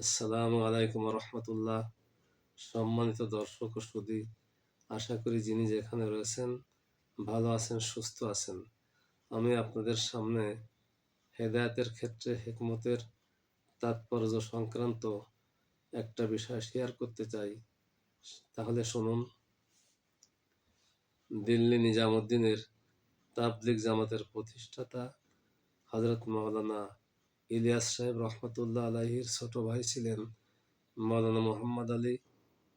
আসসালামু আলাইকুম রহমতুল্লাহ সম্মানিত দর্শক ও সুদী আশা করি যিনি যেখানে রয়েছেন, ভালো আছেন, সুস্থ আছেন। আমি আপনাদের সামনে হেদায়েতের ক্ষেত্রে হেকমতের তাৎপর্য সংক্রান্ত একটা বিষয় শেয়ার করতে চাই। তাহলে শুনুন। দিল্লি নিজামুদ্দিনের তাবলিগ জামাতের প্রতিষ্ঠাতা হজরত মাওলানা ইলিয়াস সাহেব রহমতুল্লাহ আলাহির ছোট ভাই ছিলেন। মৌলানা মোহাম্মদ আলী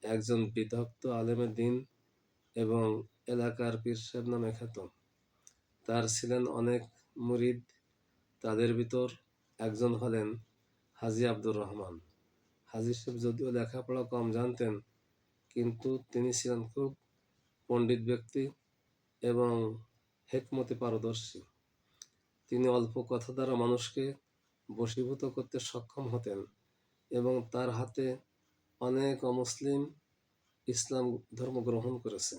একজন বিদগ্ধ, আলেমে দিন এবং এলাকার পীর সাহেব নামে খ্যাত। তার ছিলেন অনেক মুরিদ। তাদের ভিতর একজন হলেন হাজি আব্দুর রহমান। হাজি সাহেব যদিও লেখাপড়া কম জানতেন, কিন্তু তিনি ছিলেন খুব পণ্ডিত ব্যক্তি এবং হেকমতে পারদর্শী। তিনি অল্প কথা দ্বারা মানুষকে বশীভূত করতে সক্ষম হতেন এবং তার হাতে অনেক অমুসলিম ইসলাম ধর্ম গ্রহণ করেছে।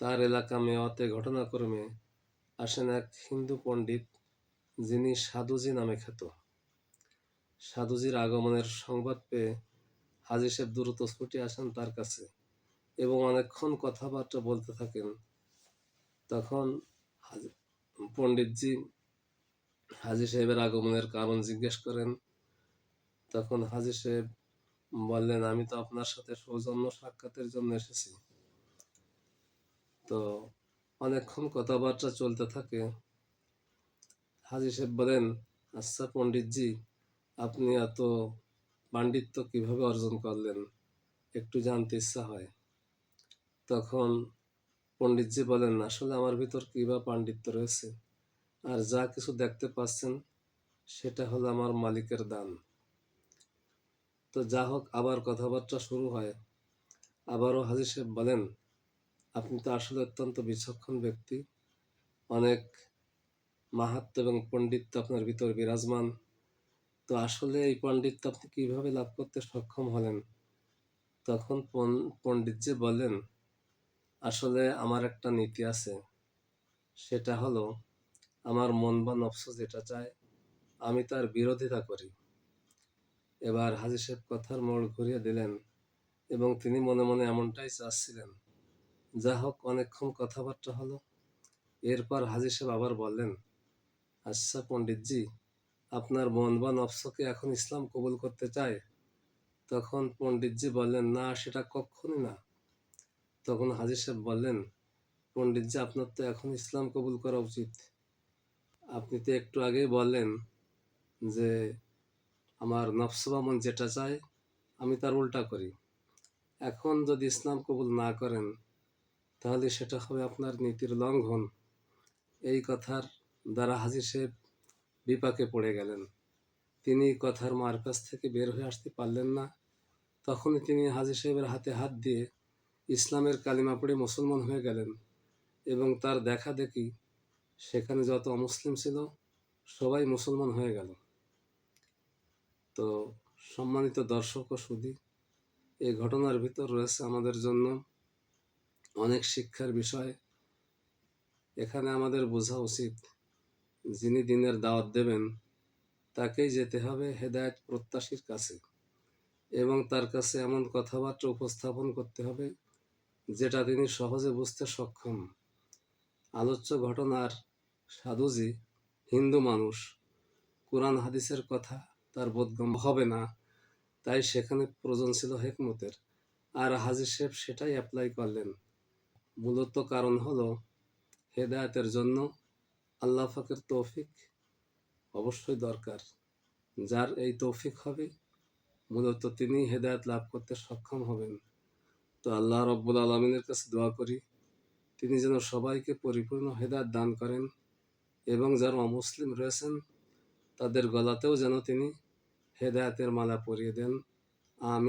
তার এলাকা মেওয়াতে ঘটনাক্রমে আসেন এক হিন্দু পণ্ডিত যিনি সাধুজি নামে খ্যাত। সাধুজির আগমনের সংবাদ পেয়ে হাজি সাহেব দ্রুত ছুটে আসেন তার কাছে এবং অনেকক্ষণ কথাবার্তা বলতে থাকেন। তখন পণ্ডিতজি হাজি সাহেবের আগমনের কারণ জিজ্ঞেস করেন। তখন হাজি সাহেব বললেন, আমি তো আপনার সাথে সৌজন্য সাক্ষাতের জন্য এসেছি। তো অনেকক্ষণ কথাবার্তা চলতে থাকে। হাজি সাহেব বলেন আচ্ছা পণ্ডিতজি, আপনি এত পাণ্ডিত্য কীভাবে অর্জন করলেন? একটু জানতে ইচ্ছা হয়। তখন পণ্ডিতজি বলেন, আসলে আমার ভিতর কী বা পাণ্ডিত্য রয়েছে? আর যা কিছু দেখতে পাচ্ছেন, সেটা হলো আমার মালিকের দান। তো যা হোক, আবার কথাবার্তা শুরু হয়। আবারও হাজির সাহেব বলেন, আপনি তো আসলে অত্যন্ত বিচক্ষণ ব্যক্তি। অনেক মাহাত্ম এবং পণ্ডিত্য আপনার ভিতর বিরাজমান। তো আসলে এই পণ্ডিত্য আপনি কীভাবে লাভ করতে সক্ষম হলেন? তখন পণ্ডিত যে বলেন, আসলে আমার একটা নীতি আছে। সেটা হলো আমার মন বা নফস যেটা চায়, আমি তার বিরোধিতা করি। এবার হাজি সাহেব কথার মোড় ঘুরিয়ে দিলেন এবং তিনি মনে মনে এমনটাই চাচ্ছিলেন। যা হোক, অনেকক্ষণ কথাবার্তা হলো। এরপর হাজি সাহেব আবার বললেন আচ্ছা পণ্ডিতজি, আপনার মন বা নফসকে এখন ইসলাম কবুল করতে চায়? তখন পণ্ডিতজি বললেন, না, সেটা কখনই না। তখন হাজির সাহেব বললেন, পণ্ডিতজি, আপনার তো এখন ইসলাম কবুল করা উচিত। আপনি তো একটু আগেই বললেন যে আমার নফসবামন যেটা চায়, আমি তার উল্টা করি। এখন যদি ইসলাম কবুল না করেন, তাহলে সেটা হবে আপনার নীতির লঙ্ঘন। এই কথার দ্বারা হাজির সাহেব বিপাকে পড়ে গেলেন। তিনি কথার মারকাজ থেকে বের হয়ে আসতে পারলেন না। তখনই তিনি হাজির সাহেবের হাতে হাত দিয়ে ইসলামের কালিমা পড়ে মুসলমান হয়ে গেলেন এবং তার দেখা দেখি সেখানে যত অমুসলিম ছিল, সবাই মুসলমান হয়ে গেল। তো সম্মানিত দর্শক ও সুদী এই ঘটনার ভিতর রয়েছে আমাদের জন্য অনেক শিক্ষার বিষয়। এখানে আমাদের বোঝা উচিত, যিনি দিনের দাওয়াত দেবেন, তাকেই যেতে হবে হেদায়ত প্রত্যাশীর কাছে এবং তার কাছে এমন কথাবার্তা উপস্থাপন করতে হবে, যেটা তিনি সহজে বুঝতে সক্ষম। আলোচ্য ঘটনার সাধুজি হিন্দু মানুষ, কোরআন হাদিসের কথা তার বোধগম্য হবে না, তাই সেখানে প্রয়োজন ছিল হেকমতের। আর হাজির সাহেব সেটাই অ্যাপ্লাই করলেন। মূলত কারণ হলো হেদায়তের জন্য আল্লাহ ফাকের তৌফিক অবশ্যই দরকার। যার এই তৌফিক হবে, মূলত তিনি হেদায়ত লাভ করতে সক্ষম হবেন। তো আল্লাহ রব্বুল আলমিনের কাছে দোয়া করি তিনি যেন সবাইকে পরিপূর্ণ হেদায়ত দান করেন এবং যারা অমুসলিম রয়েছেন, তাদের গলাতেও যেন তিনি হেদায়তের মালা পরিয়ে দেন। আমি